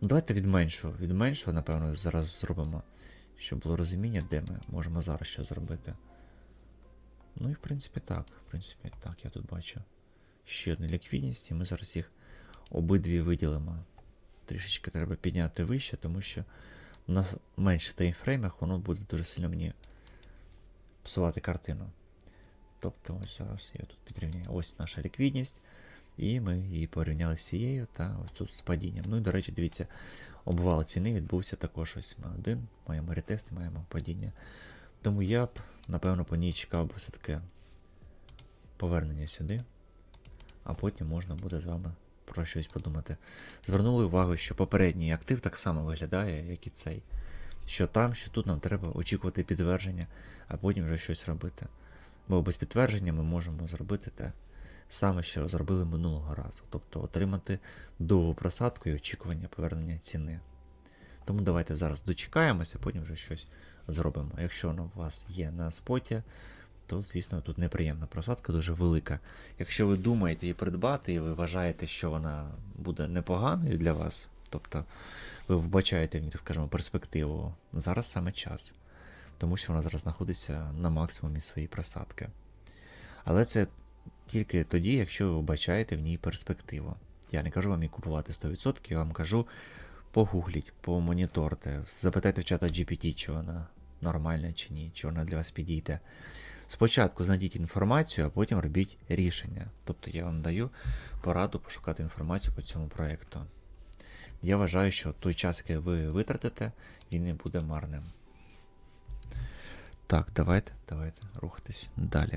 Давайте від меншого. Від меншого, напевно, зараз зробимо. Щоб було розуміння, де ми можемо зараз що зробити. Ну і в принципі так. В принципі, так, я тут бачу ще одну ліквідність, і ми зараз їх обидві виділимо. Трішечки треба підняти вище, тому що у нас менше таймфреймах, воно буде дуже сильно мені псувати картину. Тобто ось зараз я тут підрівняю. Ось наша ліквідність. І ми її порівняли з цією та ось тут з падінням. Ну і до речі, дивіться, обвал ціни відбувся також ось ми один, маємо ретест, маємо падіння. Тому я б, напевно, по ній чекав би все-таки повернення сюди, а потім можна буде з вами про щось подумати. Звернули увагу, що попередній актив так само виглядає, як і цей. Що там, що тут нам треба очікувати підтвердження, а потім вже щось робити. Бо без підтвердження ми можемо зробити те саме, що зробили минулого разу. Тобто отримати довгу просадку і очікування повернення ціни. Тому давайте зараз дочекаємося, потім вже щось зробимо. Якщо воно у вас є на споті, то, звісно, тут неприємна просадка, дуже велика. Якщо ви думаєте її придбати, і ви вважаєте, що вона буде непоганою для вас, тобто ви вбачаєте в ній, так скажемо, перспективу, зараз саме час. Тому що вона зараз знаходиться на максимумі своєї просадки. Але це тільки тоді, якщо ви вбачаєте в ній перспективу. Я не кажу вам її купувати 100%, я вам кажу погугліть, помоніторте, запитайте в чата GPT, чи вона нормальна чи ні, чи вона для вас підійде. Спочатку знайдіть інформацію, а потім робіть рішення. Тобто я вам даю пораду пошукати інформацію по цьому проєкту. Я вважаю, що той час, який ви витратите, він не буде марним. Так, давайте, давайте рухатись далі.